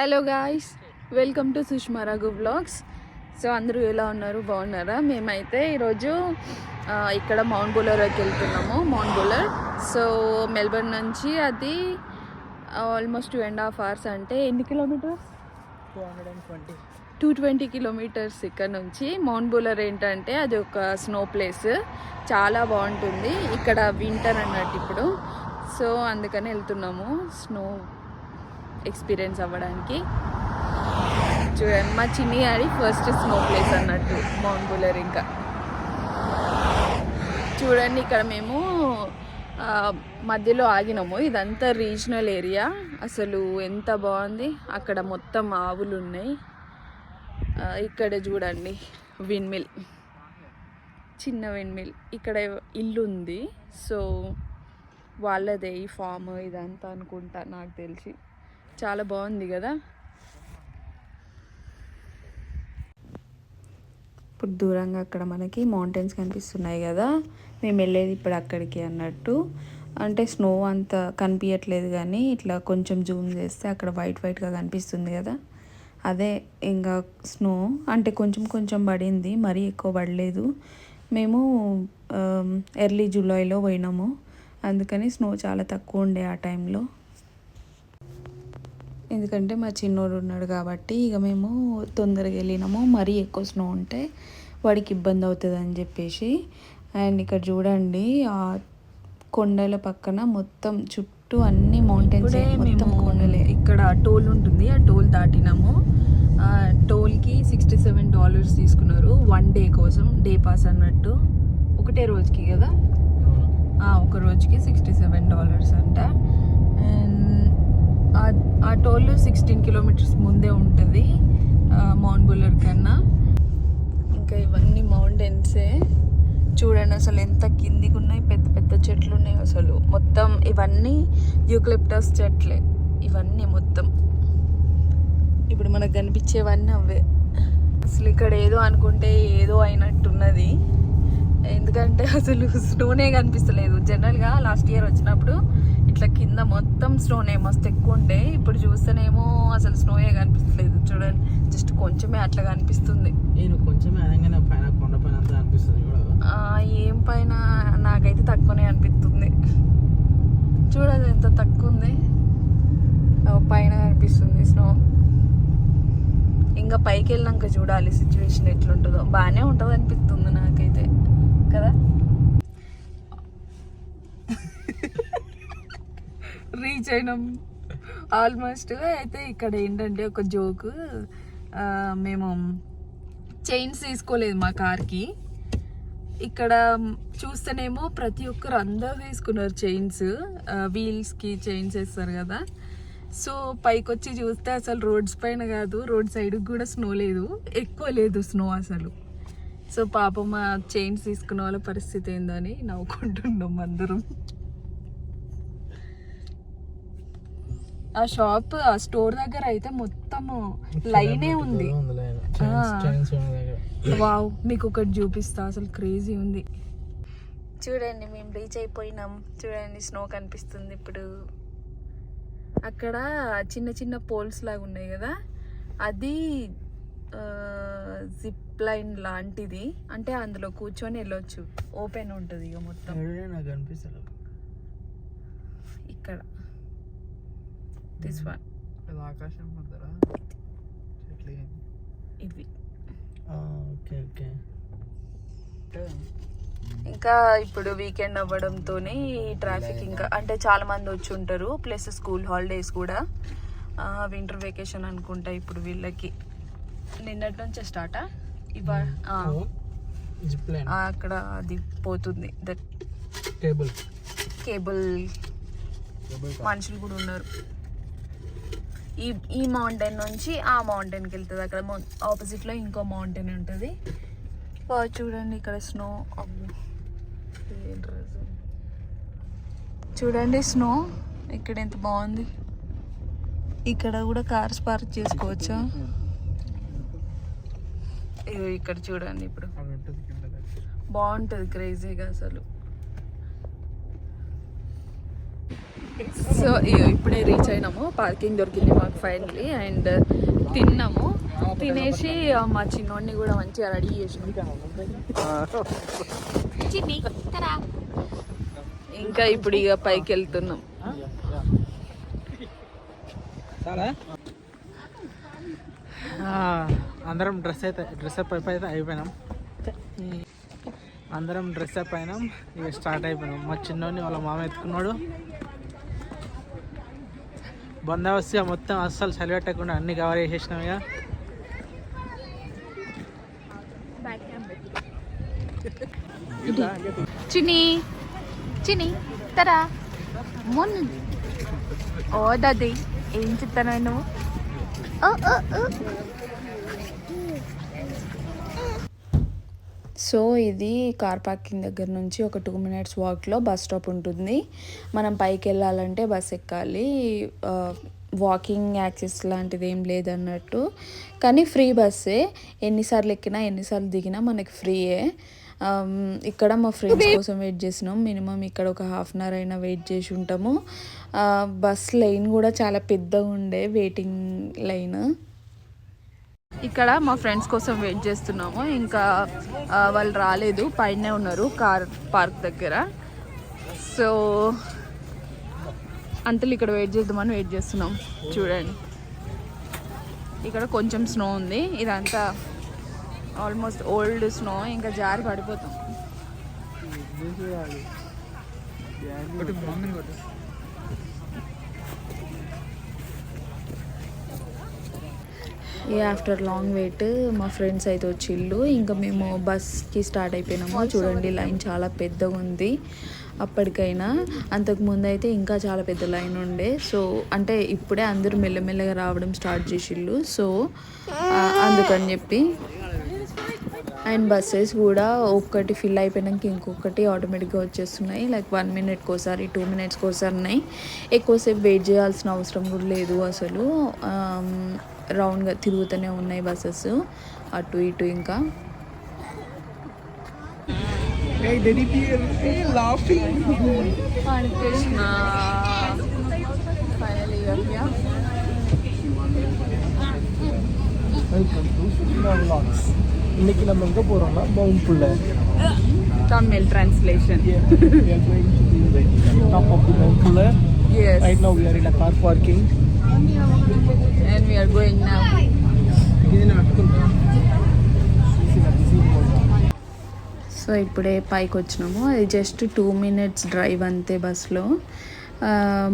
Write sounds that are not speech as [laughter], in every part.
Hello guys welcome to Sushma Raghu vlogs so అందరూ ఎలా ఉన్నారు? బాగున్నారా? మేమైతే ఈరోజు ఇక్కడ మౌంట్ బులర్కి వెళ్తున్నాము మౌంట్ బులర్ సో మెల్బర్న్ నుంచి అది almost two and half hours అంటే ఎన్ని kilometres two hundred and twenty two twenty kilometres ఇక్కడ నుంచి. మౌంట్ బులర్ ఏంటంటే అది ఒక స్నో ప్లేస్ చాలా బాగుంటుంది. ఇక్కడ వింటర్ అన్నట్టు ఇప్పుడు. సో అందుకని వెళ్తున్నాము. స్నో ఎక్స్పీరియన్స్ అవ్వడానికి. చూడండి మా చిన్ని అది ఫస్ట్ స్నో ప్లేస్ అన్నట్టు మౌంట్ బులర్ ఇంకా చూడండి ఇక్కడ మేము మధ్యలో ఆగినాము. ఇదంతా రీజనల్ ఏరియా అసలు ఎంత బాగుంది. అక్కడ మొత్తం ఆవులు ఉన్నాయి. ఇక్కడ చూడండి విన్మిల్ చిన్న విన్మిల్ ఇక్కడ ఇల్లు ఉంది. సో వాళ్ళదే ఈ ఫామ్ ఇదంతా అనుకుంటా నాకు తెలిసి. చాలా బాగుంది కదా? ఇప్పుడు దూరంగా అక్కడ మనకి మౌంటైన్స్ కనిపిస్తున్నాయి కదా. మేము వెళ్ళేది ఇప్పుడు అక్కడికి అన్నట్టు. అంటే స్నో అంత కనిపించట్లేదు కానీ ఇట్లా కొంచెం జూమ్ చేస్తే అక్కడ వైట్ వైట్గా కనిపిస్తుంది కదా. అదే ఇంకా స్నో అంటే కొంచెం కొంచెం పడింది మరీ ఎక్కువ పడలేదు. మేము ఎర్లీ జూలైలో పోయినాము. అందుకని స్నో చాలా తక్కువ ఉండే ఆ టైంలో ఎందుకంటే మా చిన్నోడు ఉన్నాడు కాబట్టి ఇక మేము తొందరగా వెళ్ళినాము. మరీ ఎక్కువ స్నో ఉంటే వాడికి ఇబ్బంది అవుతుంది అని చెప్పేసి. అండ్ ఇక్కడ చూడండి ఆ కొండల పక్కన మొత్తం చుట్టూ అన్ని మౌంటైన్స్ మొత్తం కొండలే. ఇక్కడ టోల్ ఉంటుంది ఆ టోల్ దాటినాము. ఆ టోల్కి సిక్స్టీ సెవెన్ డాలర్స్ తీసుకున్నారు వన్ డే కోసం డే పాస్ అన్నట్టు. ఒకటే రోజుకి కదా? ఆ, ఒక రోజుకి సిక్స్టీ సెవెన్ డాలర్స్ అంట. ఆ- టోల్ సిక్స్టీన్ కిలోమీటర్స్ ముందే ఉంటుంది మౌంట్ బుల్లర్ కన్నా. ఇంకా ఇవన్నీ మౌంటైన్సే చూడండి అసలు ఎంత కిందికి ఉన్నాయి పెద్ద పెద్ద చెట్లు ఉన్నాయి అసలు. మొత్తం ఇవన్నీ యూక్లిప్టస్ చెట్లే. ఇవన్నీ మొత్తం. ఇప్పుడు మనకు కనిపించేవన్నీ అవే. అసలు ఇక్కడ ఏదో అనుకుంటే ఏదో అయినట్టున్నది. ఎందుకంటే అసలు [laughs] స్నోనే కనిపిస్తలేదు. జనరల్గా లాస్ట్ ఇయర్ వచ్చినప్పుడు ఇట్లా కింద మొత్తం స్నోనే మస్తు ఎక్కువ ఉండే. ఇప్పుడు చూస్తేనేమో అసలు స్నోయే కనిపిస్తలేదు. చూడండి జస్ట్ కొంచెమే అట్లా కనిపిస్తుంది. నేను కొంచెం అనగానే పైన కొండ పైన అంతా అనిపిస్తుంది ఏం పైన నాకైతే తక్కువనే అనిపిస్తుంది. చూడదు ఎంత తక్కువ ఉంది పైన అనిపిస్తుంది స్నో ఇంకా పైకి వెళ్ళాక చూడాలి సిచ్యువేషన్ ఎట్లుంటుందో. బాగానే ఉంటుంది అనిపిస్తుంది నాకైతే. కదా? రీచ్ అయినాం. ఆల్మోస్ట్ అయితే ఇక్కడ ఏంటంటే ఒక జోక్ మేము చైన్స్ తీసుకోలేదు మా కార్కి. ఇక్కడ చూస్తేనేమో ప్రతి ఒక్కరు అందరూ వేసుకున్నారు చైన్స్ వీల్స్కి చైన్స్ వేస్తారు కదా. సో పైకి వచ్చి చూస్తే అసలు రోడ్స్ పైన కాదు రోడ్ సైడ్ కూడా స్నో లేదు. ఎక్కువ లేదు స్నో అసలు. సో పాపం మా చైన్స్ తీసుకున్న వాళ్ళ పరిస్థితి ఏందని నవ్వుకుంటున్నాం అందరం. ఆ షాప్ ఆ స్టోర్ దగ్గర అయితే మొత్తం లైనే ఉంది. వావ్ మీకు ఒకటి చూపిస్తా అసలు క్రేజీ ఉంది. చూడండి మేము రీచ్ అయిపోయినాం. చూడండి స్నో కనిపిస్తుంది ఇప్పుడు. అక్కడ చిన్న చిన్న పోల్స్ లాగా ఉన్నాయి కదా? అది జిప్ లైన్ లాంటిది. అంటే అందులో కూర్చొని వెళ్ళొచ్చు. ఓపెన్ ఉంటుంది ఇక మొత్తం. నాకు అనిపిస్తుంది ఇక్కడ. దిస్ వన్ అది ఆకాశం మధ్యరా చెట్లు ఇవి ఓకే ఓకే ఇంకా ఇప్పుడు వీకెండ్ అవ్వడంతో ట్రాఫిక్ ఇంకా అంటే చాలా మంది వచ్చి ఉంటారు. ప్లస్ స్కూల్ హాలిడేస్ కూడా. వింటర్ వెకేషన్ అనుకుంటా ఇప్పుడు వీళ్ళకి. నిన్నటి నుంచే స్టార్టా లైన్ ఆ, అక్కడ అది పోతుంది. దట్ టేబుల్ కేబుల్ మనుషులు కూడా ఉన్నారు. ఈ ఈ మౌంటైన్ నుంచి ఆ మౌంటైన్కి వెళ్తుంది. అక్కడ ఆపోజిట్లో ఇంకో మౌంటైన్ ఉంటుంది. చూడండి ఇక్కడ స్నో చూడండి స్నో ఇక్కడ ఎంత బాగుంది. ఇక్కడ కూడా కార్స్ పార్క్ చేసుకోవచ్చా? ఇక్కడ చూడండి ఇప్పుడు. బాగుంటుంది క్రేజీగా అసలు. సో ఇప్పుడే రీచ్ అయినాము. పార్కింగ్ దొరికింది మాకు ఫైనలీ అండ్ తిన్నాము. తినేసి మా చిన్నోడిని కూడా మంచిగా రెడీ చేసినాం. ఇంకా ఇప్పుడు ఇక పైకి వెళ్తున్నాం. అందరం డ్రెస్ అయితే డ్రెస్ అప్ అయితే అయిపోయినాం. అందరం డ్రెస్ అప్ అయినాం. ఇక స్టార్ట్ అయిపోయినాం. మా చిన్నోడిని వాళ్ళ మామ ఎత్తుకున్నాడు. బందోబస్తు మొత్తం అస్సలు చలి పెట్టకుండా అన్ని కవర్ చేసేసినాం ఇక. చిని చిని తరా. మొన్న ఓ దాది ఏం చెప్తాను నువ్వు? ఓ, ఓ, ఓ. సో ఇది కార్ పార్కింగ్ దగ్గర నుంచి ఒక టూ మినిట్స్ వాక్లో బస్ స్టాప్ ఉంటుంది. మనం పైకి వెళ్ళాలంటే బస్ ఎక్కాలి. వాకింగ్ యాక్సెస్ లాంటిది ఏం లేదన్నట్టు. కానీ ఫ్రీ బస్సే. ఎన్నిసార్లు ఎక్కినా ఎన్నిసార్లు దిగినా మనకి ఫ్రీయే. ఇక్కడ మా ఫ్రెండ్స్ కోసం వెయిట్ చేసినాం. మినిమం ఇక్కడ ఒక హాఫ్ అన్ అవర్ అయినా వెయిట్ చేసి ఉంటాము. బస్ లైన్ కూడా చాలా పెద్దగా ఉండే వెయిటింగ్ లైన్. ఇక్కడ మా ఫ్రెండ్స్ కోసం వెయిట్ చేస్తున్నాము. ఇంకా వాళ్ళు రాలేదు. పైనే ఉన్నారు కార్ పార్క్ దగ్గర. సో అంతలు ఇక్కడ వెయిట్ చేద్దామని వెయిట్ చేస్తున్నాం. చూడండి. ఇక్కడ కొంచెం స్నో ఉంది. ఇదంతా ఆల్మోస్ట్ ఓల్డ్ స్నో. ఇంకా జారి పడిపోతాం. ఏ ఆఫ్టర్ లాంగ్ వెయిట్ మా ఫ్రెండ్స్ అయితే వచ్చిళ్ళు. ఇంకా మేము బస్కి స్టార్ట్ అయిపోయినాము. చూడండి లైన్ చాలా పెద్దగా ఉంది. అప్పటికైనా అంతకు ముందు అయితే ఇంకా చాలా పెద్ద లైన్ ఉండే. సో అంటే ఇప్పుడే అందరూ మెల్లమెల్లగా రావడం స్టార్ట్ చేసిళ్ళు. సో అందుకని చెప్పి అండ్ బస్సెస్ కూడా ఒక్కటి ఫిల్ అయిపోయినాక ఇంకొకటి ఆటోమేటిక్గా వచ్చేస్తున్నాయి. లైక్ వన్ మినిట్కి ఒకసారి టూ మినిట్స్కి ఒకసారి ఉన్నాయి. ఎక్కువసేపు వెయిట్ చేయాల్సిన అవసరం కూడా లేదు అసలు. రౌండ్గా తిరుగుతూనే ఉన్నాయి బస్సెస్. అటు ఇటు ఇంకా. Welcome to Vlogs. இன்னைக்கு நம்ம எங்க போறோம்னா பவுன் புள்ள Tamil translation we are going to the top of the Mount Pulla. Right now we are in a car parking. And we are going now ఇది నా అట్టుకుంటా సో ఇప్పుడే పైకి వచ్చినాము అది జస్ట్ టూ మినిట్స్ డ్రైవ్ అంతే బస్లో ఆ,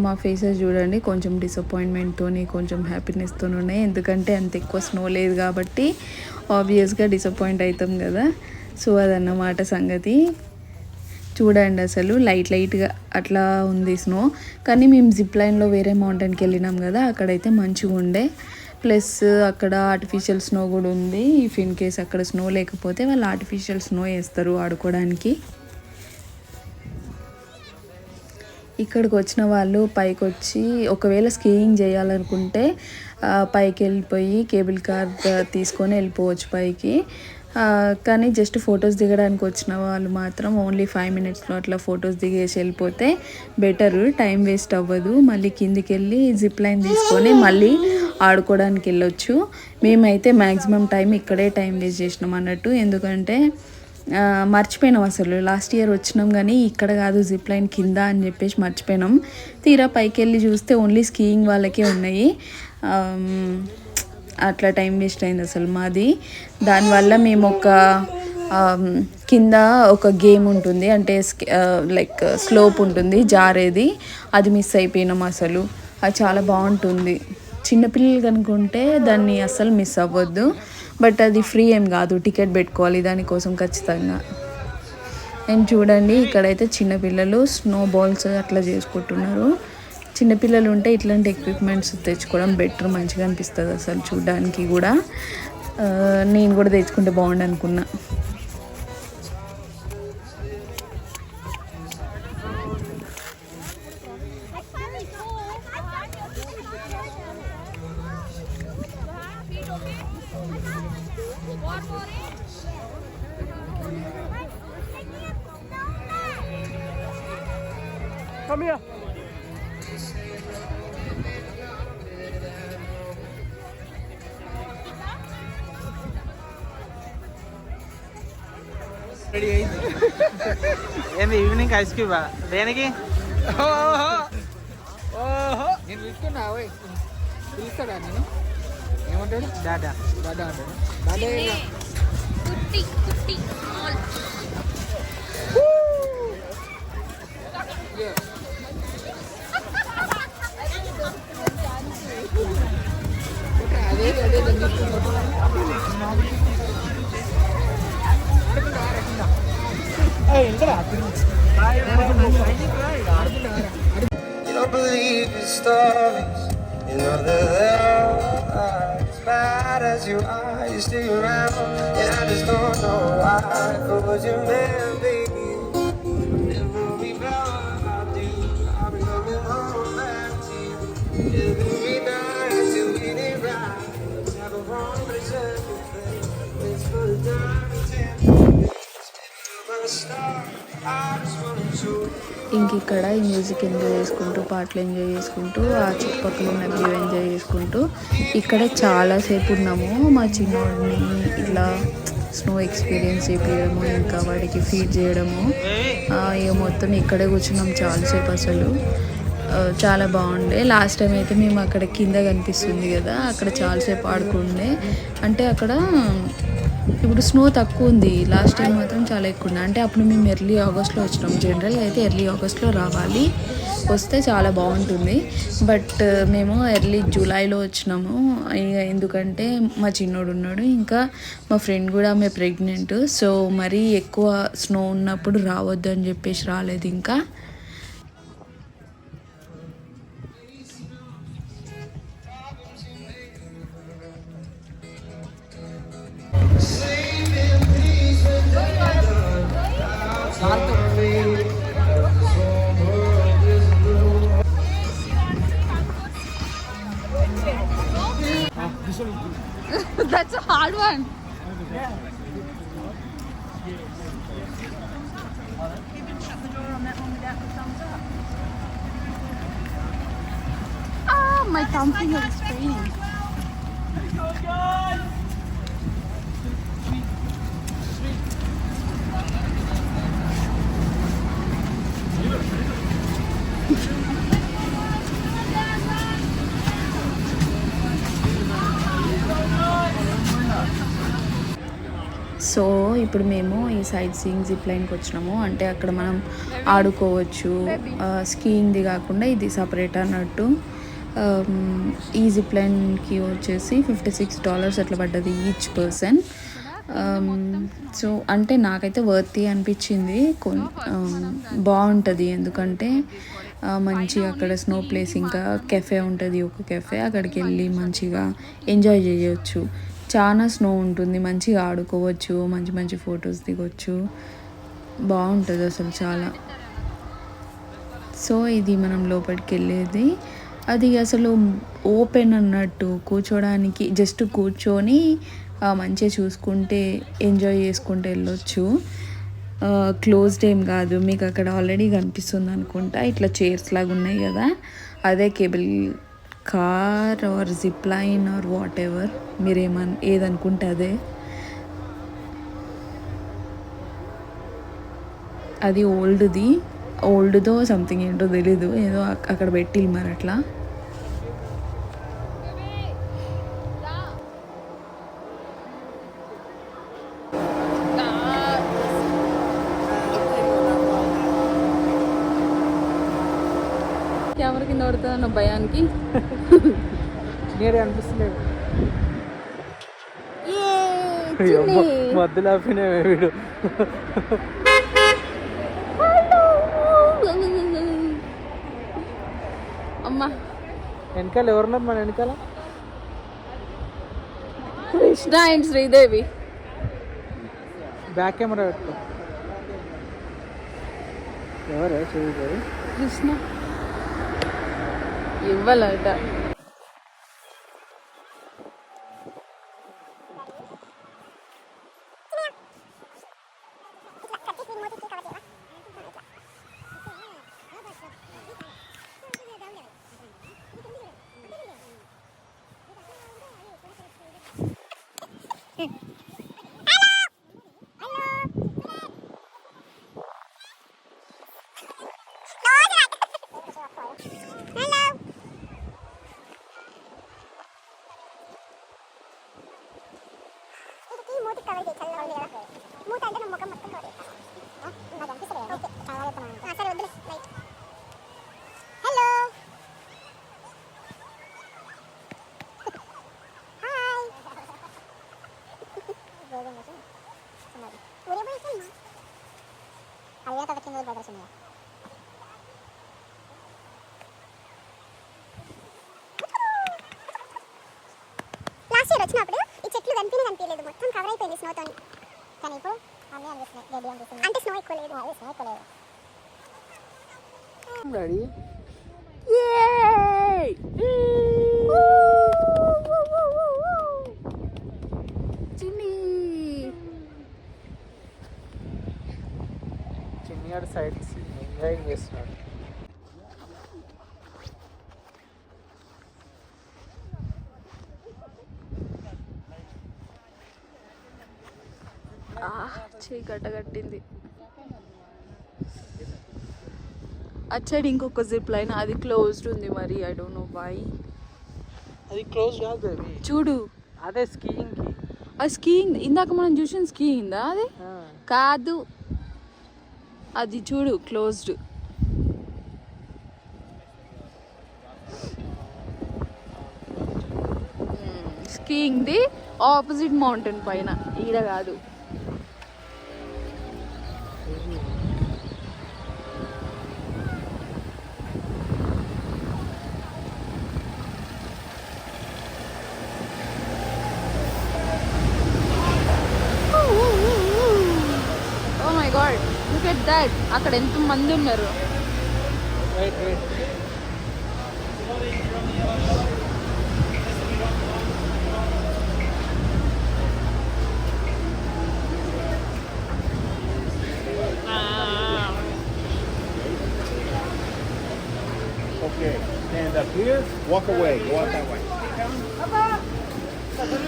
మా ఫేసెస్ చూడండి కొంచెం డిసప్పాయింట్మెంట్తో కొంచెం హ్యాపీనెస్తో ఉన్నాయి. ఎందుకంటే అంత ఎక్కువ స్నో లేదు కాబట్టి ఆబ్వియస్గా డిసప్పాయింట్ అవుతాం కదా. సో అదన్నమాట సంగతి. చూడండి అసలు లైట్ లైట్గా అట్లా ఉంది స్నో కానీ మేము జిప్ లైన్లో వేరే మౌంటైన్కి వెళ్ళినాం కదా అక్కడైతే మంచిగా ఉండే. ప్లస్ అక్కడ ఆర్టిఫిషియల్ స్నో కూడా ఉంది. ఇఫ్ ఇన్ కేస్ అక్కడ స్నో లేకపోతే వాళ్ళు ఆర్టిఫిషియల్ స్నో వేస్తారు ఆడుకోవడానికి. ఇక్కడికి వచ్చిన వాళ్ళు పైకి వచ్చి ఒకవేళ స్కీయింగ్ చేయాలనుకుంటే పైకి వెళ్ళిపోయి కేబుల్ కార్ తీసుకొని వెళ్ళిపోవచ్చు పైకి. కానీ జస్ట్ ఫొటోస్ దిగడానికి వచ్చిన వాళ్ళు మాత్రం ఓన్లీ ఫైవ్ మినిట్స్లో అట్లా ఫొటోస్ దిగేసి వెళ్ళిపోతే బెటర్. టైం వేస్ట్ అవ్వదు. మళ్ళీ కిందికి వెళ్ళి జిప్ లైన్ తీసుకొని మళ్ళీ ఆడుకోవడానికి వెళ్ళొచ్చు. మేమైతే మ్యాక్సిమం టైం ఇక్కడే టైం వేస్ట్ చేసినాం అన్నట్టు. ఎందుకంటే మర్చిపోయినాం అసలు. లాస్ట్ ఇయర్ వచ్చినాం కానీ ఇక్కడ కాదు జిప్ లైన్ కింద అని చెప్పేసి మర్చిపోయినాం. తీరా పైకి వెళ్ళి చూస్తే ఓన్లీ స్కీయింగ్ వాళ్ళకే ఉన్నాయి. అట్లా టైం వేస్ట్ అయింది అసలు మాది. దానివల్ల మేము ఒక కింద ఒక గేమ్ ఉంటుంది. అంటే లైక్ స్లోప్ ఉంటుంది జారేది. అది మిస్ అయిపోయినాం అసలు. అది చాలా బాగుంటుంది. చిన్నపిల్లలు కనుకుంటే దాన్ని అస్సలు మిస్ అవ్వద్దు. బట్ అది ఫ్రీ ఏం కాదు టికెట్ పెట్టుకోవాలి దానికోసం ఖచ్చితంగా. అండ్ చూడండి ఇక్కడైతే చిన్నపిల్లలు స్నో బాల్స్ అట్లా చేసుకుంటున్నారు. చిన్నపిల్లలు ఉంటే ఇట్లాంటి ఎక్విప్మెంట్స్ తెచ్చుకోవడం బెటర్ మంచిగా అనిపిస్తుంది అసలు చూడడానికి కూడా. నేను కూడా తెచ్చుకుంటే బాగుండు అనుకున్నా. Puding, ini [laughs] evening ice cube. Lainnya gim? Oh, oh, oh, modelnya dadang. Ini. ఇంక ఇక్కడ ఈ మ్యూజిక్ ఎంజాయ్ చేసుకుంటూ పాటలు ఎంజాయ్ చేసుకుంటూ ఆ చుట్టుపక్కల ఉన్న వ్యూ ఎంజాయ్ చేసుకుంటూ ఇక్కడ చాలాసేపు ఉన్నాము. మా చిన్నోడిని ఇట్లా స్నో ఎక్స్పీరియన్స్ చేయడము ఇంకా వాడికి ఫీడ్ చేయడము ఇక మొత్తం ఇక్కడే కూర్చున్నాం చాలాసేపు అసలు. చాలా బాగుండే. లాస్ట్ టైం అయితే మేము అక్కడ కింద కనిపిస్తుంది కదా అక్కడ చాలాసేపు ఆడుకుండే. అంటే అక్కడ ఇప్పుడు స్నో తక్కువ ఉంది. లాస్ట్ టైం మాత్రం చాలా ఎక్కువ ఉంది అంటే అప్పుడు మేము ఎర్లీ ఆగస్ట్లో వచ్చినాం. జనరల్గా అయితే ఎర్లీ ఆగస్ట్లో రావాలి. వస్తే చాలా బాగుంటుంది. బట్ మేము ఎర్లీ జూలైలో వచ్చినాము. ఎందుకంటే మా చిన్నోడు ఉన్నాడు. ఇంకా మా ఫ్రెండ్ కూడా ఆమె ప్రెగ్నెంట్ సో మరీ ఎక్కువ స్నో ఉన్నప్పుడు రావద్దు అని చెప్పేసి రాలేదు ఇంకా. సో ఇప్పుడు మేము ఈ సైడ్ సీయింగ్ జిప్ లైన్కి వచ్చినాము. అంటే అక్కడ మనం ఆడుకోవచ్చు. స్కీయింగ్ది కాకుండా ఇది సపరేట్ అన్నట్టు. ఈ జిప్ లైన్కి వచ్చేసి ఫిఫ్టీ సిక్స్ డాలర్స్ అట్లా పడ్డది ఈచ్ పర్సన్ సో అంటే నాకైతే వర్తి అనిపించింది. కొ బాగుంటుంది. ఎందుకంటే మంచిగా అక్కడ స్నో ప్లేస్ ఇంకా కెఫే ఉంటుంది ఒక కెఫే అక్కడికి వెళ్ళి మంచిగా ఎంజాయ్ చేయొచ్చు. చాలా స్నో ఉంటుంది. మంచిగా ఆడుకోవచ్చు. మంచి మంచి ఫొటోస్ దిగొచ్చు. బాగుంటుంది అసలు చాలా. సో ఇది మనం లోపలికి వెళ్ళేది. అది అసలు ఓపెన్ అన్నట్టు కూర్చోడానికి జస్ట్ కూర్చొని మంచిగా చూసుకుంటే ఎంజాయ్ చేసుకుంటే వెళ్ళొచ్చు. క్లోజ్డ్ ఏం కాదు. మీకు అక్కడ ఆల్రెడీ కనిపిస్తుంది అనుకుంటా. ఇట్లా చైర్స్ లాగా ఉన్నాయి కదా. అదే cable car or zip line or whatever మీరేమన్ ఏదనుకుంటే అదే. అది ఓల్డ్ది. ఓల్డ్దో సంథింగ్ ఏంటో తెలీదు. ఏదో అక్కడ పెట్టిల్లు మరి అట్లా. కెమెరా కింద పడుతుందన్న భయానికి? నేడే అనిపిస్తలేదు. మధ్యలో ఆపిన వీడు. అమ్మా. వెనకాల ఎవరున్నారు మన వెనకాల? Krishna and Sridevi. Back camera పెట్టుకో. ఎవరే? చూడు కృష్ణ. ఇవ్వాలట కవర్ చేయి చల్లగా ఉంది కదా మూత అంటే నువ్వు ముఖం మొత్తం కవర్ చేస్తా నాకు అనిపిస్తలేదు ఓకే చాలా చెప్తున్నాను సరే వద్దులే రైట్ హలో హాయ్ ఊరే పోయి అయ్యా కదా కింద ప్రదర్శన లాస్ట్ ఇయర్ వచ్చినప్పుడు కనిపించలేదు మొత్తం కవర్ అయిపోయింది స్నోతో కానీ ఇప్పుడు అన్నీ అనిపిస్తున్నాయి గడ్డి అనిపిస్తుంది అంటే స్నో ఎక్కువ లేదు అదే స్నో ఎక్కువ లేదు. Ready? సైడ్ ఎంజాయ్ చేస్తున్నాడు. చేయి గడ్డగట్టింది. అచ్చాడు ఇంకొక జిప్ లైన్ అది క్లోజ్డ్ ఉంది మరి ఐ డోంట్ నో వై. అది క్లోజ్ కాదు చూడు. అదే స్కీయింగ్కి. ఆ స్కీయింగ్ ఇందాక మనం చూసిన స్కీయింగ్ అది? కాదు. అది చూడు క్లోజ్డ్. స్కీయింగ్ది ఆపోజిట్ మౌంటైన్ పైన. ఈడ కాదు. లుక్ ఎట్ దట్ అక్కడ ఎంత మంది ఉన్నారు right right Okay, stand up here, walk away, walk that way. అసలు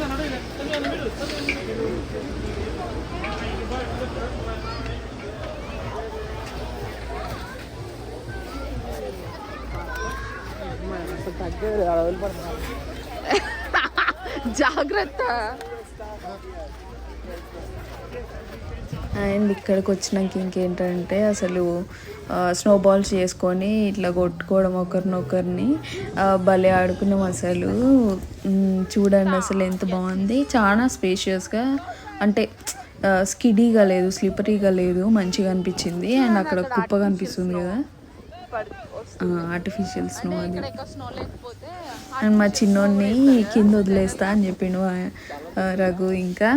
జాగ్రత్త. అండ్ ఇక్కడికి వచ్చినాక ఇంకేంటంటే అసలు స్నో బాల్స్ చేసుకొని ఇట్లా కొట్టుకోవడం ఒకరినొకరిని భలే ఆడుకున్నాం అసలు. చూడండి అసలు ఎంత బాగుంది. చాలా స్పేషియస్గా అంటే స్కిడీగా లేదు స్లిపరీగా లేదు మంచిగా అనిపించింది. అండ్ అక్కడ కుప్ప కనిపిస్తుంది కదా. ఆర్టిఫిషియల్ స్నో అది. అండ్ మా చిన్నోడిని కింద వదిలేస్తా అని చెప్పిండు రఘు ఇంకా.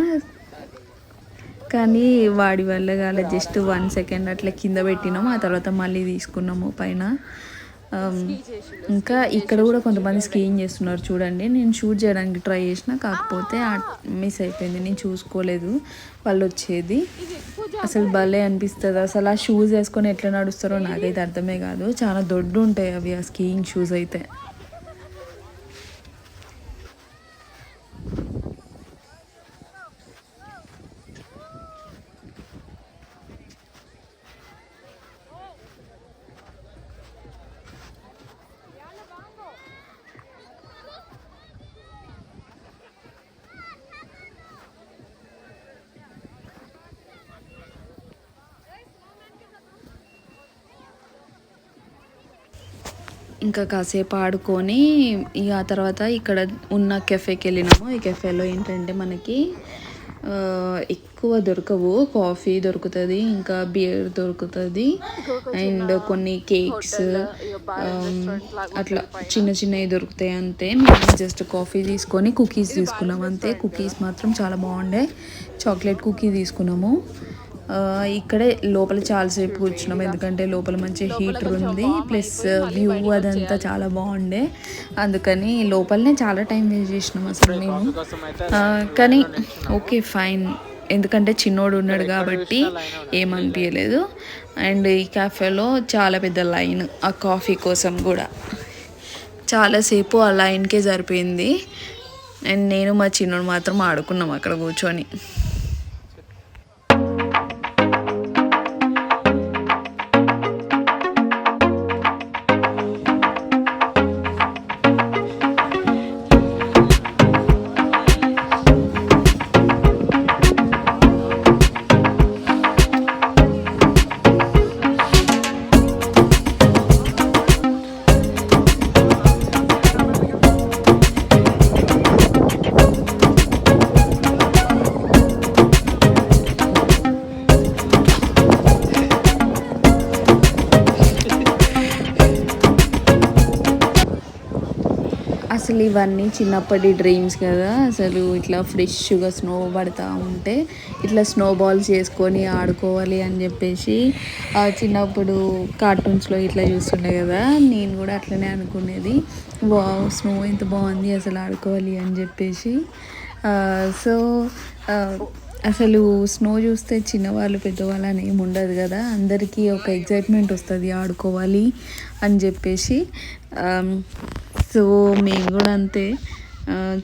కానీ వాడి వల్ల కాలే జస్ట్ వన్ సెకండ్ అట్లా కింద పెట్టినాము ఆ తర్వాత మళ్ళీ తీసుకున్నాము పైన. ఇంకా ఇక్కడ కూడా కొంతమంది స్కీయింగ్ చేస్తున్నారు చూడండి. నేను షూట్ చేయడానికి ట్రై చేసిన కాకపోతే మిస్ అయిపోయింది. నేను చూసుకోలేదు. వాళ్ళు వచ్చేది. అసలు భలే అనిపిస్తుంది. అసలు ఆ షూస్ వేసుకొని ఎట్లా నడుస్తారో నాకైతే అర్థమే కాదు. చాలా దొడ్డు ఉంటాయి అవి ఆ స్కీయింగ్ షూస్ అయితే. ఇంకా కాసేపు ఆడుకొని ఇక ఆ తర్వాత ఇక్కడ ఉన్న కెఫేకి వెళ్ళినాము. ఈ కెఫేలో ఏంటంటే మనకి ఎక్కువ దొరకవు. కాఫీ దొరుకుతుంది ఇంకా బియర్ దొరుకుతుంది. అండ్ కొన్ని కేక్స్ అట్లా చిన్న చిన్నవి దొరుకుతాయి అంతే. మేము జస్ట్ కాఫీ తీసుకొని కుకీస్ తీసుకున్నాం అంతే. కుకీస్ మాత్రం చాలా బాగుండే. చాక్లెట్ కుకీ తీసుకున్నాము. ఇక్కడే లోపల చాలాసేపు కూర్చున్నాం. ఎందుకంటే లోపల మంచి హీటర్ ఉంది. ప్లస్ వ్యూ అదంతా చాలా బాగుండే. అందుకని లోపలనే చాలా టైం వేస్ట్ చేసినాం అసలు మేము. కానీ ఓకే ఫైన్. ఎందుకంటే చిన్నోడు ఉన్నాడు కాబట్టి ఏమనిపించలేదు అండ్ ఈ క్యాఫేలో చాలా పెద్ద లైన్ ఆ కాఫీ కోసం కూడా. చాలాసేపు ఆ లైన్కే సరిపోయింది. అండ్ నేను మా చిన్నోడు మాత్రం ఆడుకున్నాం అక్కడ కూర్చొని. అసలు ఇవన్నీ చిన్నప్పటి డ్రీమ్స్ కదా. అసలు ఇట్లా ఫ్రెష్గా స్నో పడతా ఉంటే ఇట్లా స్నో బాల్స్ చేసుకొని ఆడుకోవాలి అని చెప్పేసి చిన్నప్పుడు కార్టూన్స్లో ఇట్లా చూస్తుండే కదా. నేను కూడా అట్లనే అనుకునేది. వా స్నో ఎంత బాగుంది అసలు ఆడుకోవాలి అని చెప్పేసి. సో అసలు స్నో చూస్తే చిన్నవాళ్ళు పెద్దవాళ్ళు అని ఏమి ఉండదు కదా. అందరికీ ఒక ఎగ్జైట్మెంట్ వస్తుంది ఆడుకోవాలి అని చెప్పేసి. సో మేము కూడా అంతే.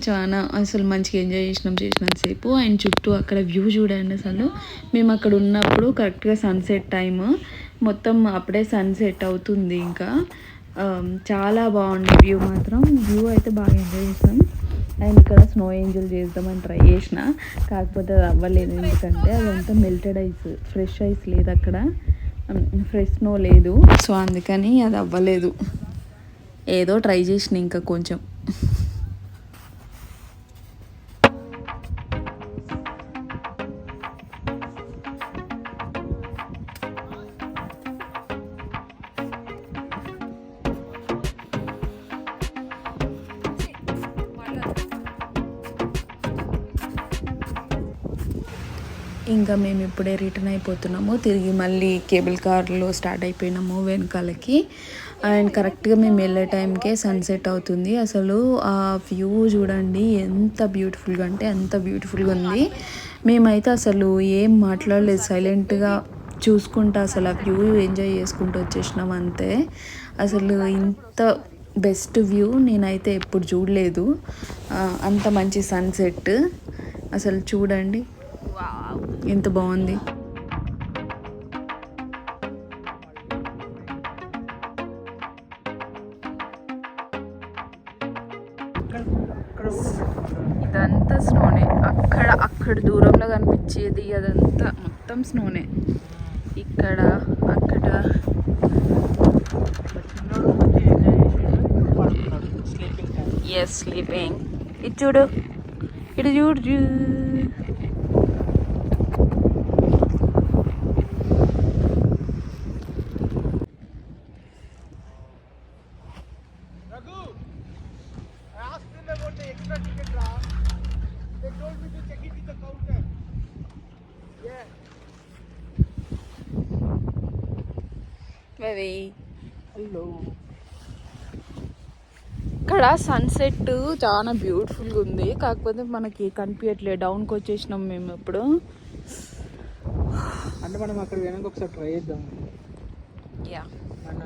చాలా అసలు మంచిగా ఎంజాయ్ చేసినాం చేసినంతసేపు అండ్ చుట్టూ అక్కడ వ్యూ చూడండి అసలు. మేము అక్కడ ఉన్నప్పుడు కరెక్ట్గా సన్సెట్ టైమ్ మొత్తం అప్పుడే సన్సెట్ అవుతుంది ఇంకా. చాలా బాగుంది వ్యూ మాత్రం. వ్యూ అయితే బాగా ఎంజాయ్ చేసాం అండ్ ఇక్కడ స్నో ఏంజల్ చేద్దామని ట్రై చేసిన. కాకపోతే అది అవ్వలేదు ఎందుకంటే అదంతా మెల్టెడ్ ఐస్ ఫ్రెష్ ఐస్ లేదు అక్కడ. ఫ్రెష్ స్నో లేదు. సో అందుకని అది అవ్వలేదు. ఏదో ట్రై చేసిన ఇంకా కొంచెం. ఇంకా మేము ఇప్పుడే రిటర్న్ అయిపోతున్నాము. తిరిగి మళ్ళీ కేబుల్ కార్లో స్టార్ట్ అయిపోయినాము వెనకాలకి. అండ్ కరెక్ట్గా మేము వెళ్ళే టైంకే సన్సెట్ అవుతుంది. అసలు ఆ వ్యూ చూడండి ఎంత బ్యూటిఫుల్గా అంటే అంత బ్యూటిఫుల్గా ఉంది. మేమైతే అసలు ఏం మాట్లాడలేదు. సైలెంట్గా చూసుకుంటా అసలు ఆ వ్యూ ఎంజాయ్ చేసుకుంటూ వచ్చేసినాం అంతే. అసలు ఇంత బెస్ట్ వ్యూ నేనైతే ఎప్పుడు చూడలేదు. అంత మంచి సన్సెట్. అసలు చూడండి. ఎంత బాగుంది. మొత్తం స్నోనే. ఇక్కడ అక్కడ. ఎస్ స్లీపింగ్ ఇది చూడు. ఇటు చూడు. చూ ఇక్కడ సన్సెట్ చాలా బ్యూటిఫుల్గా ఉంది. కాకపోతే మనకి కనిపించట్లేదు డౌన్కి వచ్చేసినాం మేము ఇప్పుడు. అంటే మనం అక్కడ వెనక ఒకసారి ట్రై చేద్దాం. యా మన